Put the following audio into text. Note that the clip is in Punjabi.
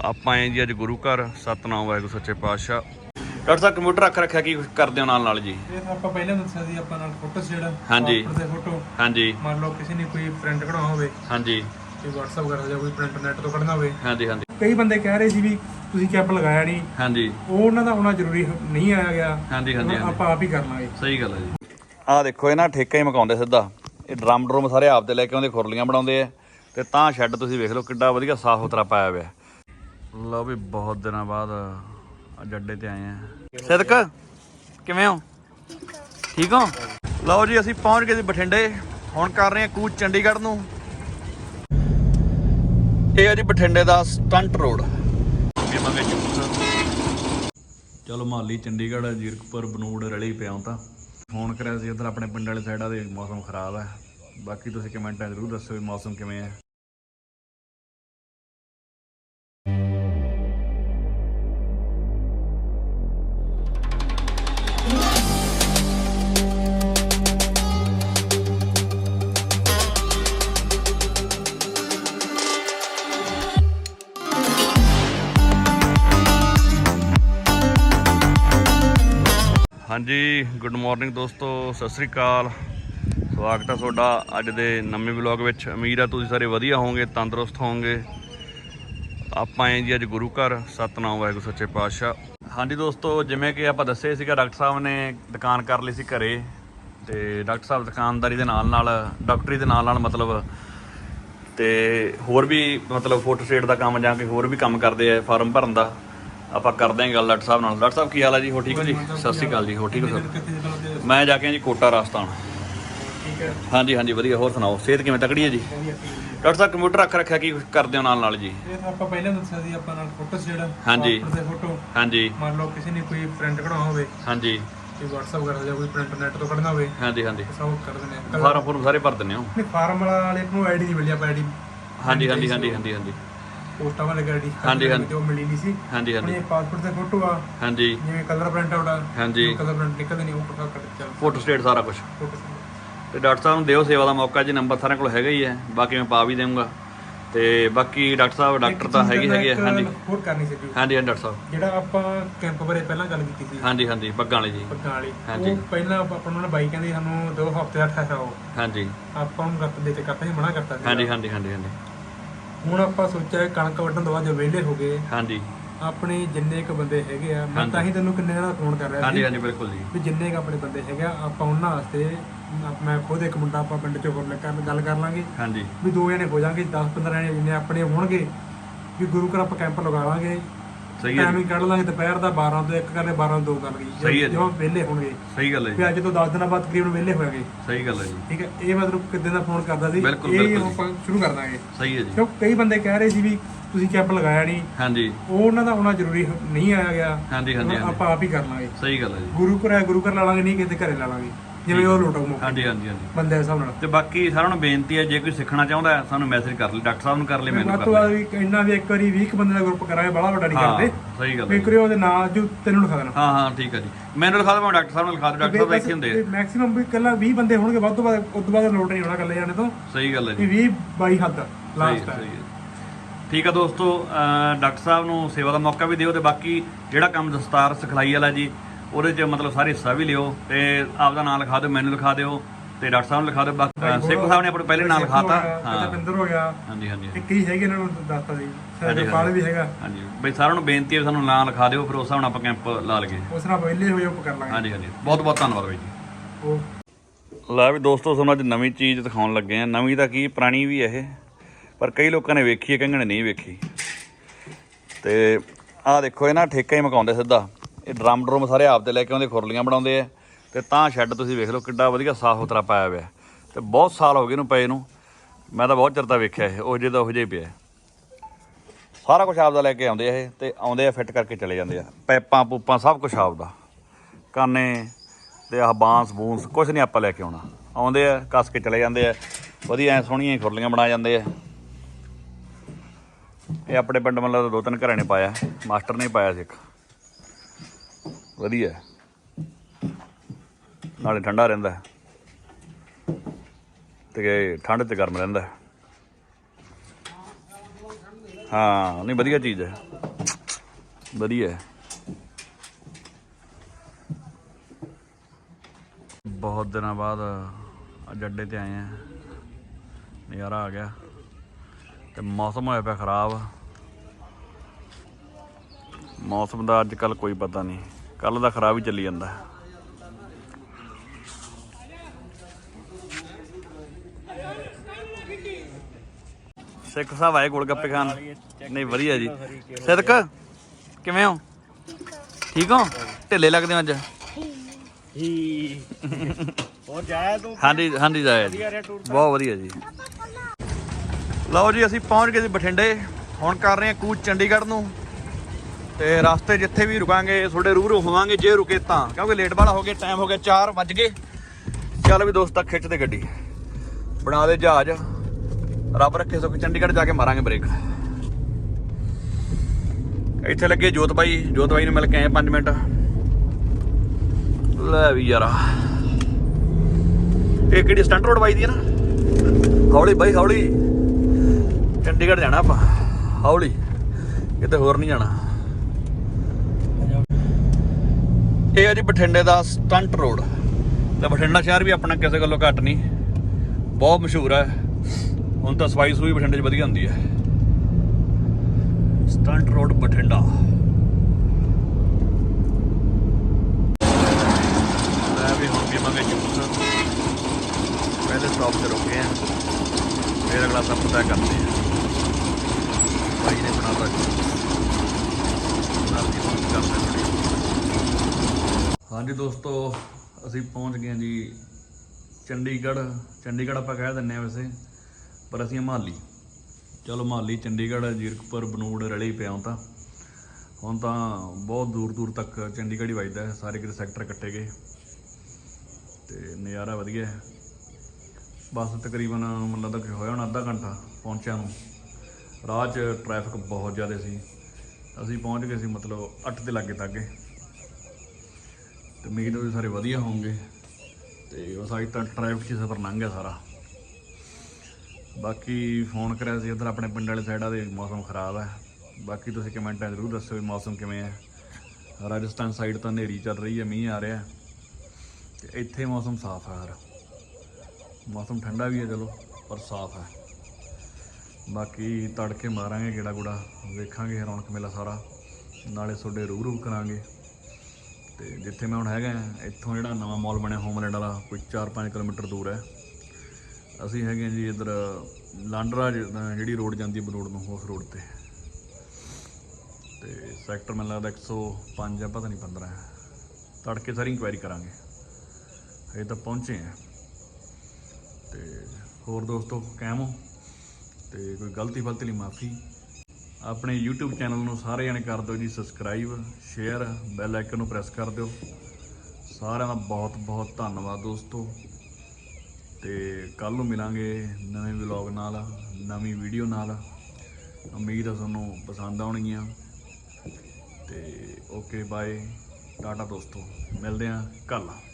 ਆਪਾਂ ਆਏ ਜੀ ਅੱਜ ਗੁਰੂ ਘਰ ਸਤਨਾਮ ਵਾਹਿਗੁਰੂ ਸੱਚੇ ਪਾਤਸ਼ਾਹ। ਡਾਕਟਰ ਸਾਹਿਬ ਕੰਪਿਊਟਰ ਰੱਖ ਰੱਖਿਆ ਕੀ ਕਰਦੇ ਹੋ ਨਾਲ ਨਾਲ ਜੀ? ਇਹ ਤਾਂ ਆਪਾਂ ਪਹਿਲਾਂ ਦੱਸਿਆ ਸੀ ਆਪਾਂ ਨਾਲ ਫੋਟੋ ਜਿਹੜਾ ਹਾਂਜੀ। ਦੇ ਫੋਟੋ ਹਾਂਜੀ। ਮੰਨ ਲਓ ਕਿਸੇ ਨੇ ਕੋਈ ਪ੍ਰਿੰਟ ਕਢਾਉਣਾ ਹੋਵੇ ਹਾਂਜੀ। ਤੇ WhatsApp ਵਗੈਰਾ ਜਾਂ ਕੋਈ ਪ੍ਰਿੰਟ ਨੈਟ ਤੋਂ ਕੱਢਣਾ ਹੋਵੇ। ਹਾਂਜੀ ਹਾਂਜੀ। ਕਈ ਬੰਦੇ ਕਹਿ ਰਹੇ ਸੀ ਵੀ ਤੁਸੀਂ ਕੈਪ ਲਗਾਇਆ ਨਹੀਂ। ਹਾਂਜੀ। ਉਹ ਉਹਨਾਂ ਦਾ ਆਉਣਾ ਜ਼ਰੂਰੀ ਨਹੀਂ ਆਇਆ ਗਿਆ। ਹਾਂਜੀ ਹਾਂਜੀ ਆਪਾਂ ਆਪ ਹੀ ਕਰ ਲਾਂਗੇ। ਸਹੀ ਗੱਲ ਹੈ ਜੀ। ਆਹ ਦੇਖੋ ਇਹ ਨਾ ਠੇਕਾ ਹੀ ਮਕਾਉਂਦੇ ਸਿੱਧਾ। ਇਹ ਡਰਮ ਡਰਮ ਸਾਰੇ ਆਪਦੇ ਲੈ ਕੇ ਆਉਂਦੇ ਖੁਰਲੀਆਂ ਬਣਾਉਂਦੇ ਆ। ਤੇ ਤਾਂ ਸ਼ੈੱਡ ਤੁਸੀਂ ਵੇਖ ਲਓ ਕਿੱਡਾ ਵਧੀਆ ਸਾਫ਼ ਸੁਥਰਾ ਪਾਇਆ ਹੋਇਆ। ਲਓ ਵੀ ਬਹੁਤ ਦਿਨਾਂ ਬਾਅਦ ਅੱਜ ਅੱਡੇ ਤੇ ਆਏ ਆ। ਸਿਦਕ, ਕਿਵੇਂ ਹੋ? ਠੀਕ ਹੋ? ਲਓ ਜੀ, ਅਸੀਂ ਪਹੁੰਚ ਗਏ ਸੀ ਬਠਿੰਡੇ। ਹੁਣ ਕਰ ਰਹੇ ਹਾਂ ਕੂਚ ਚੰਡੀਗੜ੍ਹ ਨੂੰ। ਇਹ ਹੈ ਜੀ ਬਠਿੰਡੇ ਦਾ ਸਟੰਟ ਰੋਡ। ਚਲੋ ਮਾਲੀ ਚੰਡੀਗੜ੍ਹ, ਜੀਰਕਪੁਰ, ਬਨੂੜ, ਰਲੀ ਪਿਆ ਤਾਂ। ਫੋਨ ਕਰਿਆ ਸੀ ਉਧਰ ਆਪਣੇ ਪਿੰਡ ਵਾਲੀ ਸਾਈਡਾਂ ਦੇ ਮੌਸਮ ਖਰਾਬ ਹੈ ਬਾਕੀ ਤੁਸੀਂ ਕਮੈਂਟਾਂ ਜ਼ਰੂਰ ਦੱਸੋ ਵੀ ਮੌਸਮ ਕਿਵੇਂ ਹੈ ਮਾਰਨਿੰਗ ਦੋਸਤੋ, ਸਤਿ ਸ੍ਰੀ ਅਕਾਲ। ਸਵਾਗਤ ਹੈ ਤੁਹਾਡਾ ਅੱਜ ਦੇ ਨਵੇਂ ਵਲੌਗ ਵਿੱਚ। ਉਮੀਦ ਹੈ ਤੁਸੀਂ ਸਾਰੇ ਵਧੀਆ ਹੋਵੋਗੇ, ਤੰਦਰੁਸਤ ਹੋਵੋਗੇ। ਆਪਾਂ ਆਏ ਜੀ ਅੱਜ ਗੁਰੂ ਘਰ, ਸਤਨਾਮ ਵਾਹਿਗੁਰੂ ਸੱਚੇ ਪਾਤਸ਼ਾਹ। ਹਾਂਜੀ ਦੋਸਤੋ, ਜਿਵੇਂ ਕਿ ਆਪਾਂ ਦੱਸਿਆ ਸੀਗਾ, ਡਾਕਟਰ ਸਾਹਿਬ ਨੇ ਦੁਕਾਨ ਕਰ ਲਈ ਸੀ ਘਰੇ। ਤੇ ਡਾਕਟਰ ਸਾਹਿਬ ਦੁਕਾਨਦਾਰੀ ਦੇ ਨਾਲ ਨਾਲ, ਡਾਕਟਰੀ ਦੇ ਨਾਲ ਨਾਲ ਮਤਲਬ ਤੇ ਹੋਰ ਵੀ ਮਤਲਬ ਫੋਟੋ ਸਟੇਟ ਦਾ ਕੰਮ ਜਾਂ ਕੋਈ ਹੋਰ ਵੀ ਕੰਮ ਕਰਦੇ ਆ, ਫਾਰਮ ਭਰਨ ਦਾ। ਆਪਾਂ ਕਰਦੇ ਆਂ ਗੱਲ ਡਾਕਟਰ ਸਾਹਿਬ ਨਾਲ। ਡਾਕਟਰ ਸਾਹਿਬ ਕੀ ਹਾਲ ਹੈ ਜੀ? ਹੋ ਠੀਕ ਹੋ ਜੀ? ਸਤਿ ਸ਼੍ਰੀ ਅਕਾਲ ਜੀ ਹੋ ਠੀਕ ਹੋ ਸਰ? ਮੈਂ ਜਾ ਕੇ ਜੀ ਕੋਟਾ ਰਾਜਸਥਾਨ। ਠੀਕ ਹੈ ਹਾਂਜੀ ਹਾਂਜੀ ਵਧੀਆ। ਹੋਰ ਸੁਣਾਓ? ਸਿਹਤ ਕਿਵੇਂ? ਤਕੜੀ ਹੈ ਜੀ? ਹੈ। ਡਾਕਟਰ ਸਾਹਿਬ ਕੰਪਿਊਟਰ ਰੱਖ ਰੱਖਿਆ ਕੀ ਕਰਦੇ ਹੋ ਨਾਲ ਨਾਲ ਜੀ? ਇਹ ਆਪਾਂ ਪਹਿਲਾਂ ਦੱਸਿਆ ਸੀ ਆਪਾਂ ਨਾਲ ਫੋਟੋ ਜਿਹੜਾ ਹਾਂਜੀ। ਫੋਟੋ। ਹਾਂਜੀ। ਮੰਨ ਲਓ ਕਿਸੇ ਨੇ ਕੋਈ ਪ੍ਰਿੰਟ ਕਢਾਉਣਾ ਹੋਵੇ ਹਾਂਜੀ। ਤੇ WhatsApp ਵਗੈਰਾ ਜਾਂ ਕੋਈ ਪ੍ਰਿੰਟ ਨੈਟ ਤੋਂ ਕੱਢਣਾ ਹੋਵੇ ਹਾਂਜੀ ਹਾਂਜੀ। ਸਭ ਕਰ ਦਿੰਦੇ ਆ। ਫਾਰਮ ਫੁਰਮ ਸਾਰੇ ਭਰ ਦਿੰਦੇ ਹੋ? ਨਹੀਂ ਫਾਰਮ ਵਾਲੇ ਨੂੰ ਆਈਡੀ ਨਹੀਂ ਮਿਲੀ ਆਪਾਂ ਆਈਡੀ ਹਾਂਜੀ ਹਾਂਜੀ ਹਾਂਜੀ ਹਾਂਜੀ ਹਾਂਜੀ। ਪੋਸਟਾਂ ਵਾਲੇ ਆਈਡੀ ਹਾਂਜੀ, ਹਾਂਜੀ। ਉਹ ਮਿਲੀ ਨਹੀਂ ਸੀ। ਹਾਂਜੀ ਹੁਣ ਹਾਂਜੀ ਇਹ ਪਾਸਪੋਰਟ ਤੇ ਫੋਟੋ ਆ। ਹਾਂਜੀ। ਜਿਵੇਂ ਕਲਰ ਪ੍ਰਿੰਟ ਆਊਟ ਆ ਹਾਂਜੀ। ਕਲਰ ਪ੍ਰਿੰਟ ਨਿਕਲਦੇ ਨਹੀਂ ਉਹ ਫੋਟੋ ਕੱਟ ਚੱਲ। ਫੋਟੋ ਸਟੇਟ ਸਾਰਾ ਕੁਝ ਫੋਟੋ ਤੇ ਡਾਕਟਰ ਸਾਹਿਬ ਨੂੰ ਦਿਓ ਸੇਵਾ ਦਾ ਮੌਕਾ ਜੀ ਨੰਬਰ ਸਾਰਿਆਂ ਕੋਲ ਹੈਗਾ ਹੀ ਹੈ। ਬਾਕੀ ਮੈਂ ਪਾ ਵੀ ਦੇਵਾਂਗਾ। ਤੇ ਬਾਕੀ ਡਾਕਟਰ ਸਾਹਿਬ ਡਾਕਟਰ ਤਾਂ ਹੈਗੇ ਹੈਗੇ ਆ। ਹਾਂਜੀ। ਹੋਰ ਕਰਨੀ ਸੀ ਜੀ। ਹਾਂਜੀ ਹਾਂਜੀ ਡਾਕਟਰ ਸਾਹਿਬ। ਜਿਹੜਾ ਆਪਾਂ ਕੈਂਪ ਬਾਰੇ ਪਹਿਲਾਂ ਗੱਲ ਕੀਤੀ ਸੀ। ਹਾਂਜੀ ਹਾਂਜੀ ਬੱਗਾਂ ਵਾਲੇ ਜੀ। ਪੱਗਾਂ ਵਾਲੀ। ਹਾਂਜੀ। ਉਹ ਪਹਿਲਾਂ ਆਪਾਂ ਉਹਨਾਂ ਨੇ ਬਾਈ ਕਹਿੰਦੇ ਸਾਨੂੰ ਦੋ ਹਫ਼ਤੇ ਦਾ ਠਹਿਰਾ ਹੋ ਹਾਂਜੀ। ਆਪਾਂ ਨੂੰ ਰੱਤ ਦੇ ਤੇ ਕਰਤਾ ਸੀ ਮਨਾ ਕਰਤਾ ਸੀ। ਹਾਂਜੀ ਹਾਂਜੀ ਹਾਂਜੀ ਹਾਂਜੀ। ਹੁਣ ਆਪਾਂ ਸੋਚਿਆ ਕਣਕ ਵੱਢਣ ਤੋਂ ਬਾਅਦ ਜੋ ਵਿਹਲੇ ਹੋ ਗਏ ਹਾਂਜੀ। ਆਪਣੇ ਜਿੰਨੇ ਕ ਬੰਦੇ ਹੈਗੇ ਆ ਮੈਂ ਤਾਂ ਹੀ ਤੈਨੂੰ ਕਿੰਨੇ ਦਾ ਫੋਨ ਕਰ ਰਿਹਾ ਸੀ ਹਾਂਜੀ ਹਾਂਜੀ ਬਿਲਕੁਲ ਜੀ। ਵੀ ਜਿੰਨੇ ਕ ਆਪਣੇ ਬੰਦੇ ਹੈਗੇ ਆ ਆਪਾਂ ਉਹਨਾਂ ਵਾਸਤੇ ਮੈਂ ਖੁਦ ਇੱਕ ਮੁੰਡਾ ਆਪਾਂ ਪਿੰਡ ਚੋਂ ਹੋਰ ਕਰ ਗੱਲ ਕਰ ਲਾਂਗੇ। ਹਾਂਜੀ। ਵੀ ਦੋ ਜਣੇ ਹੋ ਜਾਣਗੇ 10 15 ਜਣੇ ਜਿੰਨੇ ਆਪਣੇ ਹੋਣਗੇ ਵੀ ਗੁਰੂ ਘਰ ਆਪਾਂ ਕੈਂਪ ਲਗਾ ਲਾਂਗੇ। ਸਹੀ ਹੈ ਟਾਈਮਿੰਗ ਕੱਢ ਲਾਂਗੇ ਦੁਪਹਿਰ ਦਾ 12 ਤੋਂ 1 ਕਰਨੇ 12 ਤੋਂ 2 ਕਰ ਸਹੀ ਹੈ ਜੀ। ਜਦੋਂ ਵਿਹਲੇ ਹੋਣਗੇ। ਸਹੀ ਗੱਲ ਹੈ ਜੀ। ਵੀ ਅੱਜ ਤੋਂ 10 ਦਿਨਾਂ ਬਾਅਦ ਤਕਰੀਬਨ ਵਿਹਲੇ ਹੋਵਾਂਗੇ ਸਹੀ ਗੱਲ ਹੈ ਜੀ। ਠੀਕ ਹੈ ਇਹ ਮਤਲਬ ਕਿਦਾਂ ਦਾ ਫੋਨ ਕਰਦਾ ਸੀ ਬਿਲਕੁਲ, ਇਹ ਬਿਲਕੁਲ ਆਪਾਂ ਸ਼ੁਰੂ ਕਰ ਦਾਂਗੇ। ਸਹੀ ਹੈ ਜੀ। ਕਿਉਂ ਕਈ ਬੰਦੇ ਕਹਿ ਰਹੇ ਸੀ ਵੀ ਤੁਸੀਂ ਕੈਂਪ ਲਗਾਇਆ ਨਹੀਂ। ਹਾਂਜੀ। ਉਹ ਉਹਨਾਂ ਦਾ ਆਉਣਾ ਜ਼ਰੂਰੀ ਨਹੀਂ ਆਇਆ ਗਿਆ। ਹਾਂਜੀ ਹਾਂਜੀ ਹਾਂਜੀ। ਆਪਾਂ ਆਪ ਹੀ ਕਰ ਲਾਂਗੇ। ਸਹੀ ਗੱਲ ਹੈ ਜੀ। ਗੁਰੂ ਘਰ ਹੈ ਗੁਰੂ ਘਰ ਲਾ ਲਾਂਗੇ ਨਹੀਂ ਕਿਤੇ ਘਰੇ ਲਾ ਲਾਂਗੇ। ਜਿਵੇਂ ਉਹ ਲੋਟੋ ਮੌਕਾ ਹਾਂਜੀ ਹਾਂਜੀ ਹਾਂਜੀ। ਬੰਦੇ ਦੇ ਹਿਸਾਬ ਨਾਲ। ਤੇ ਬਾਕੀ ਸਾਰਿਆਂ ਨੂੰ ਬੇਨਤੀ ਹੈ ਜੇ ਕੋਈ ਸਿੱਖਣਾ ਚਾਹੁੰਦਾ ਹੈ ਸਾਨੂੰ ਮੈਸੇਜ ਕਰ ਲਈ ਡਾਕਟਰ ਸਾਹਿਬ ਨੂੰ ਕਰ ਲਈ ਮੈਨੂੰ ਵੱਧ ਕਰ ਤੋਂ ਲਈ ਵੱਧ ਵੀ ਇੰਨਾ ਵੀ ਇੱਕ ਵਾਰੀ 20 ਕੁ ਬੰਦੇ ਦਾ ਗਰੁੱਪ ਕਰਾਂਗੇ ਬੜਾ ਵੱਡਾ ਨਹੀਂ ਹਾਂ ਕਰਦੇ। ਸਹੀ ਗੱਲ ਹੈ ਕਰਿਓ ਉਹਦੇ ਨਾਂ ਜੋ ਤੈਨੂੰ ਲਿਖਾ ਦੇਣਾ। ਹਾਂ ਹਾਂ ਠੀਕ ਹੈ ਜੀ। ਮੈਨੂੰ ਲਿਖਾ ਦਵਾਂ ਡਾਕਟਰ ਸਾਹਿਬ ਨੂੰ ਲਿਖਾ ਦਿਓ ਡਾਕਟਰ ਸਾਹਿਬ ਇੱਥੇ ਹੁੰਦੇ ਆ। ਮੈਕਸਿਮਮ ਵੀ ਕੱਲਾ 20 ਬੰਦੇ ਹੋਣਗੇ ਵੱਧ ਤੋਂ ਵੱਧ ਉਸ ਤੋਂ ਬਾਅਦ ਲੋਟ ਨਹੀਂ ਹੋਣਾ ਕੱਲੇ ਜਾਣੇ ਤੋਂ। ਸਹੀ ਗੱਲ ਹੈ ਜੀ। ਵੀ 20 22 ਹੱਦ ਸਹੀ ਲਾਸਟ ਹੈ, ਹੈ। ਸਹੀ ਹੈ। ਠੀਕ ਆ ਦੋਸਤੋ ਅਹ ਡਾਕਟਰ ਸਾਹਿਬ ਨੂੰ ਸੇਵਾ ਦਾ ਮੌਕਾ ਵੀ ਦਿਓ ਤੇ ਬਾਕੀ ਜਿਹੜਾ ਕੰਮ ਦਸਤਾਰ ਸਿਖਲਾਈ ਵਾਲਾ ਜੀ ਉਹਦੇ 'ਚ ਮਤਲਬ ਸਾਰੇ ਹਿੱਸਾ ਵੀ ਲਿਓ ਤੇ ਆਪਦਾ ਨਾਮ ਲਿਖਾ ਦਿਓ ਮੈਨੂੰ ਲਿਖਾ ਦਿਓ ਤੇ ਡਾਕਟਰ ਸਾਹਿਬ ਨੂੰ ਲਿਖਾ ਦਿਓ ਬਾਕੀ ਸੇਖੋ ਸਾਹਿਬ ਨੇ ਆਪਣੇ ਪਹਿਲੇ ਨਾਮ ਲਿਖਾਤਾ। ਹਾਂ ਕਤਵਿੰਦਰ ਹੋ। ਗਿਆ। ਹਾਂਜੀ ਹਾਂਜੀ। ਇੱਕ ਹੀ ਹੈਗੇ ਇਹਨਾਂ ਨੂੰ ਦੱਸਤਾ ਸੀ ਸਰਪਾਲ ਵੀ ਹੈਗਾ। ਹਾਂਜੀ। ਬਈ ਸਾਰਿਆਂ ਨੂੰ ਬੇਨਤੀ ਹੈ ਸਾਨੂੰ ਨਾਮ ਲਿਖਾ ਦਿਓ ਫਿਰ ਉਸ ਹਿਸਾਬ ਨਾਲ ਆਪਾਂ ਕੈਂਪ ਲਾ ਲਈਏ। ਉਸ ਨਾਲ ਵਿਹਲੇ ਹੋਏ ਉਹ ਕਰ ਲਾਂਗੇ। ਹਾਂਜੀ ਹਾਂਜੀ। ਬਹੁਤ ਬਹੁਤ ਧੰਨਵਾਦ ਬਾਈ ਜੀ। ਲੈ ਵੀ ਦੋਸਤੋ ਤੁਹਾਨੂੰ ਅੱਜ ਨਵੀਂ ਚੀਜ਼ ਦਿਖਾਉਣ ਲੱਗੇ ਆ ਨਵੀਂ ਤਾਂ ਕੀ ਪੁਰਾਣੀ ਵੀ ਹੈ ਇਹ। ਪਰ ਕਈ ਲੋਕਾਂ ਨੇ ਵੇਖੀ ਹੈ ਕਈਆਂ ਨੇ ਨਹੀਂ ਵੇਖੀ। ਤੇ ਆਹ ਦੇਖੋ ਇਹ ਨਾ ਠੇਕਾ ਹੀ ਮਕਾਉਂਦੇ ਸਿੱਧਾ। ਇਹ ਡਰਮ ਡਰਮ ਸਾਰੇ ਆਪ 'ਤੇ ਲੈ ਕੇ ਆਉਂਦੇ, ਖੁਰਲੀਆਂ ਬਣਾਉਂਦੇ ਆ। ਤੇ ਤਾਂ ਸ਼ੈੱਡ ਤੁਸੀਂ ਵੇਖ ਲਓ ਕਿੱਡਾ ਵਧੀਆ ਸਾਫ਼ ਸੁਥਰਾ ਪਾਇਆ ਹੋਇਆ। ਤੇ ਬਹੁਤ ਸਾਲ ਹੋ ਗਏ ਇਹਨੂੰ ਪਏ ਨੂੰ। ਮੈਂ ਤਾਂ ਬਹੁਤ ਚਿਰ ਦਾ ਵੇਖਿਆ ਇਹ, ਉਹ ਜਿਹੇ ਦਾ ਉਹ ਜਿਹਾ ਹੀ ਪਿਆ। ਸਾਰਾ ਕੁਝ ਆਪਦਾ ਲੈ ਕੇ ਆਉਂਦੇ ਆ ਇਹ, ਤੇ ਆਉਂਦੇ ਆ ਫਿੱਟ ਕਰਕੇ ਚਲੇ ਜਾਂਦੇ ਆ। ਪੈਪਾਂ ਪੂਪਾਂ ਸਭ ਕੁਝ ਆਪਦਾ ਕਾਨੇ ਤੇ ਆਹ ਬਾਂਸ ਬੂੰਸ ਕੁਝ ਨਹੀਂ ਆਪਾਂ ਲੈ ਕੇ ਆਉਣਾ। ਆਉਂਦੇ ਆ, ਕੱਸ ਕੇ ਚਲੇ ਜਾਂਦੇ ਆ। ਵਧੀਆ ਐ ਸੋਹਣੀਆਂ ਖੁਰਲੀਆਂ ਬਣਾ ਜਾਂਦੇ ਆ। ਇਹ ਆਪਣੇ ਪਿੰਡ ਮਤਲਬ ਦੋ ਤਿੰਨ ਘਰਾਂ ਨੇ ਪਾਇਆ। ਮਾਸਟਰ ਨੇ ਪਾਇਆ ਸੀ ਇੱਕ। ਵਧੀਆ। ਨਾਲੇ ਠੰਡਾ ਰਹਿੰਦਾ। ਹੈ। ਤੇ ਠੰਡ ਤੇ ਗਰਮ ਰਹਿੰਦਾ। ਹਾਂ, ਨਹੀਂ, ਵਧੀਆ ਚੀਜ਼ ਹੈ। ਵਧੀਆ ਹੈ। ਬਹੁਤ ਦਿਨਾਂ ਬਾਅਦ ਅੱਜ ਅੱਡੇ ਤੇ ਆਏ ਆ ਨਜ਼ਾਰਾ ਆ ਗਿਆ। ਤੇ ਮੌਸਮ ਹੋਇਆ ਪਿਆ ਖਰਾਬ। ਮੌਸਮ ਦਾ ਅੱਜ ਕੱਲ ਕੋਈ ਪਤਾ ਨਹੀਂ। ਕੱਲ ਦਾ ਖਰਾਬ ਹੀ ਚੱਲੀ ਜਾਂਦਾ। ਸਿੱਖ ਸਾਹਿਬ ਆਏ ਗੋਲ ਗੱਪੇ ਖਾਣ। ਨਹੀਂ ਵਧੀਆ ਜੀ। ਸਿਦਕ ਕਿਵੇਂ ਹੋ? ਠੀਕ ਹੋ? ਢਿੱਲੇ ਲੱਗਦੇ ਹੋ ਅੱਜ? ਹੀ ਹੋਰ ਜਾਇਆ ਤੂੰ? ਹਾਂਜੀ ਹਾਂਜੀ ਜਾਇਆ ਜੀ। ਬਹੁਤ ਵਧੀਆ ਜੀ। ਲਓ ਜੀ ਅਸੀਂ ਪਹੁੰਚ ਗਏ ਸੀ ਬਠਿੰਡੇ। ਹੁਣ ਕਰ ਰਹੇ ਹਾਂ ਕੂਚ ਚੰਡੀਗੜ੍ਹ ਨੂੰ। ਤੇ ਰਸਤੇ ਜਿੱਥੇ ਵੀ ਰੁਕਾਂਗੇ, ਤੁਹਾਡੇ ਰੂਰੂ ਹੋਵਾਂਗੇ ਜੇ ਰੁਕੇ ਤਾਂ। ਕਿਉਂਕਿ ਲੇਟ ਵਾਲਾ ਹੋ ਗਿਆ ਟਾਈਮ ਹੋ ਗਿਆ 4 ਵੱਜ ਗਏ। ਚੱਲ ਵੀ ਦੋਸਤਾ ਖਿੱਚ ਦੇ ਗੱਡੀ। ਬਣਾ ਦੇ ਜਹਾਜ਼। ਰੱਬ ਰੱਖੇ ਸੋ ਚੰਡੀਗੜ੍ਹ ਜਾ ਕੇ ਮਾਰਾਂਗੇ ਬ੍ਰੇਕ। ਇੱਥੇ ਲੱਗੇ ਜੋਤ ਬਾਈ ਜੋਤ ਬਾਈ ਨੂੰ ਮਿਲ ਕੇ ਆਏ 5 ਮਿੰਟ। ਲੈ ਵੀ ਯਾਰਾ। ਇਹ ਕਿਹੜੀ ਸਟੰਟ ਰੋਡ ਬਾਈ ਦੀ ਹੈ ਨਾ? ਹੌਲੀ ਬਾਈ, ਹੌਲੀ। ਚੰਡੀਗੜ੍ਹ ਜਾਣਾ ਆਪਾਂ। ਹੌਲੀ। ਕਿਤੇ ਹੋਰ ਨਹੀਂ ਜਾਣਾ। ਇਹ ਹੈ ਜੀ ਬਠਿੰਡੇ ਦਾ ਸਟੰਟ ਰੋਡ। ਤੇ ਬਠਿੰਡਾ ਸ਼ਹਿਰ ਵੀ ਆਪਣਾ ਕਿਸੇ ਗੱਲੋਂ ਘੱਟ ਨਹੀਂ। ਬਹੁਤ ਮਸ਼ਹੂਰ ਹੈ। ਹੁਣ ਤਾਂ ਸਫ਼ਾਈ ਸੂਈ ਬਠਿੰਡੇ 'ਚ ਵਧੀਆ ਹੁੰਦੀ ਹੈ। Stunt road Bathinda. ਮੈਂ ਵੀ ਹੁਣ ਪੀਵਾਂਗੇ ਜੂਸ ਪਹਿਲੇ ਸਟਾਪ ਤੇ ਰੁਕੇ ਆ ਫਿਰ ਅਗਲਾ ਸਫ਼ਰ ਤੈਅ ਕਰਦੇ ਆ ਭਾਈ ਨੇ ਬਣਾਤਾ। ਨਾਲ ਦੀ ਹੁਣ ਕਰਦੇ ਹਾਂਜੀ ਦੋਸਤੋ, ਅਸੀਂ ਪਹੁੰਚ ਗਏ ਹਾਂ ਜੀ ਚੰਡੀਗੜ੍ਹ। ਚੰਡੀਗੜ੍ਹ ਆਪਾਂ ਕਹਿ ਦਿੰਨੇ ਆ ਵੈਸੇ, ਪਰ ਅਸੀਂ ਮਾਲੀ ਚਲੋ ਮਾਲੀ ਚੰਡੀਗੜ੍ਹ, ਜੀਰਕਪੁਰ, ਬਨੂੜ, ਰਲੇ ਪਿਆ ਹੁਣ ਤਾਂ। ਹੁਣ ਤਾਂ ਬਹੁਤ ਦੂਰ ਦੂਰ ਤੱਕ ਚੰਡੀਗੜ੍ਹ ਹੀ ਵੱਜਦਾ ਸਾਰੇ ਕਿਤੇ ਸੈਕਟਰ ਕੱਟੇ ਗਏ। ਤੇ ਨਜ਼ਾਰਾ ਵਧੀਆ ਹੈ। ਬਸ ਤਕਰੀਬਨ ਮੈਨੂੰ ਲੱਗਦਾ ਕਿ ਹੋਇਆ ਹੁਣ ਅੱਧਾ ਘੰਟਾ ਪਹੁੰਚਿਆ ਨੂੰ। ਰਾਹ 'ਚ ਟ੍ਰੈਫਿਕ ਬਹੁਤ ਜ਼ਿਆਦਾ ਸੀ। ਅਸੀਂ ਪਹੁੰਚ ਗਏ ਸੀ ਮਤਲਬ 8 ਦੇ ਲਾਗੇ ਤੱਕ ਤੇ ਉਮੀਦ ਹੈ ਸਾਰੇ ਵਧੀਆ ਹੋਣਗੇ। ਤੇ ਬਸ ਅੱਜ ਤਾਂ ਟ੍ਰੈਫਿਕ 'ਚ ਹੀ ਸਫ਼ਰ ਲੰਘ ਗਿਆ ਸਾਰਾ। ਬਾਕੀ ਫੋਨ ਕਰਿਆ ਸੀ ਉਧਰ ਆਪਣੇ ਪਿੰਡ ਵਾਲੇ ਸਾਈਡਾਂ ਦੇ ਮੌਸਮ ਖਰਾਬ ਹੈ ਬਾਕੀ ਤੁਸੀਂ ਕਮੈਂਟਾਂ ਜ਼ਰੂਰ ਦੱਸਿਓ ਵੀ ਮੌਸਮ ਕਿਵੇਂ ਹੈ ਰਾਜਸਥਾਨ ਸਾਈਡ ਤਾਂ ਹਨੇਰੀ ਚੱਲ ਰਹੀ ਹੈ ਮੀਂਹ ਆ ਰਿਹਾ। ਹੈ ਤੇ ਇੱਥੇ ਮੌਸਮ ਸਾਫ਼ ਹੈ ਯਾਰ। ਮੌਸਮ ਠੰਡਾ ਵੀ ਹੈ ਚਲੋ, ਪਰ ਸਾਫ਼ ਹੈ ਬਾਕੀ ਤੜਕੇ ਮਾਰਾਂਗੇ ਗੇੜਾ ਗੁੜਾ ਵੇਖਾਂਗੇ ਰੌਣਕ ਮੇਲਾ ਸਾਰਾ। ਨਾਲੇ ਤੁਹਾਡੇ ਰੂਬਰੂ ਕਰਾਂਗੇ। ਤੇ ਜਿੱਥੇ ਮੈਂ ਹੁਣ ਹੈਗਾ ਇੱਥੋਂ ਜਿਹੜਾ ਨਵਾਂ ਮਾਲ ਬਣਿਆ ਹੋਮਲੈਂਡ ਵਾਲਾ, ਕੋਈ 4-5 ਕਿਲੋਮੀਟਰ ਦੂਰ ਹੈ। ਅਸੀਂ ਹੈਗੇ ਹਾਂ ਜੀ ਇਧਰ ਲਾਂਡਰਾ ਜਿਹੜੀ ਰੋਡ ਜਾਂਦੀ ਹੈ ਬਰੋਡ ਨੂੰ, ਉਸ ਰੋਡ ਤੇ। ਤੇ ਸੈਕਟਰ ਮੈਨੂੰ ਲੱਗਦਾ 105 ਜਾਂ ਪਤਾ ਨਹੀਂ 15 ਹੈ। ਤੜਕੇ ਸਾਰੀ ਇਨਕੁਆਇਰੀ ਕਰਾਂਗੇ। ਹਜੇ ਤਾਂ ਪਹੁੰਚੇ ਆ ਤੇ ਹੋਰ ਦੋਸਤੋ ਕਾਇਮ ਹੋ। ਤੇ ਕੋਈ ਗਲਤੀ ਫਲਤੀ ਲਈ ਮਾਫੀ ਆਪਣੇ YouTube ਚੈਨਲ ਨੂੰ ਸਾਰੇ ਜਣੇ ਕਰ ਦਿਓ ਜੀ ਸਬਸਕ੍ਰਾਈਬ ਸ਼ੇਅਰ ਬੈਲ ਆਈਕਨ ਨੂੰ ਪ੍ਰੈਸ ਕਰ ਦਿਓ। ਸਾਰਿਆਂ ਦਾ ਬਹੁਤ ਬਹੁਤ ਧੰਨਵਾਦ ਦੋਸਤੋ। ਤੇ ਕੱਲ ਨੂੰ ਮਿਲਾਂਗੇ ਨਵੇਂ ਵਲੌਗ ਨਾਲ, ਨਵੀਂ ਵੀਡੀਓ ਨਾਲ। ਉਮੀਦ ਹੈ ਤੁਹਾਨੂੰ ਪਸੰਦ ਆਉਣਗੀਆਂ। ਤੇ ਓਕੇ ਬਾਏ ਟਾਟਾ ਦੋਸਤੋ, ਮਿਲਦੇ ਹਾਂ ਕੱਲ੍ਹ।